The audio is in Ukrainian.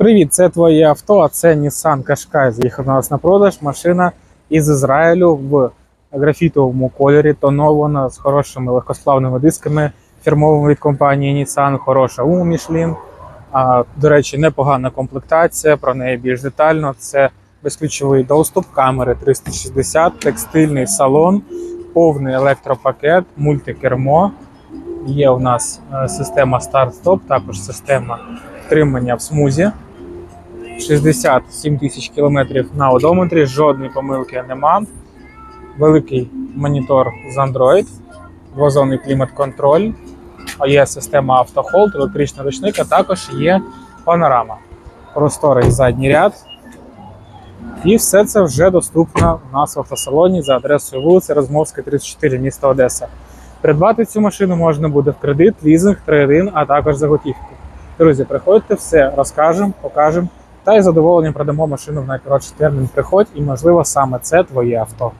Привіт, це твоє авто, а це Nissan Qashqai. Заїхав на нас на продаж. Машина із Ізраїлю в графітовому кольорі, тонована з хорошими легкосплавними дисками, фірмовими від компанії Nissan, хороша гума Michelin. А, до речі, непогана комплектація, про неї більш детально. Це безключовий доступ, камери 360, текстильний салон, повний електропакет, мультикермо. Є у нас е, система старт-стоп, також система втримання в смузі. 67 тисяч кілометрів на одометрі, жодної помилки нема. Великий монітор з Android, двозонний клімат-контроль, є система автохолд, електричний ручник, а також є панорама. Просторий задній ряд. І все це вже доступно у нас в автосалоні за адресою вулиця Розмовська, 34, місто Одеса. Придбати цю машину можна буде в кредит, лізинг, трейдин, а також за готівку. Друзі, приходьте, все розкажемо, покажемо та із задоволенням продамо машину в найкоротший термін. Приходь, і можливо саме це твоє авто.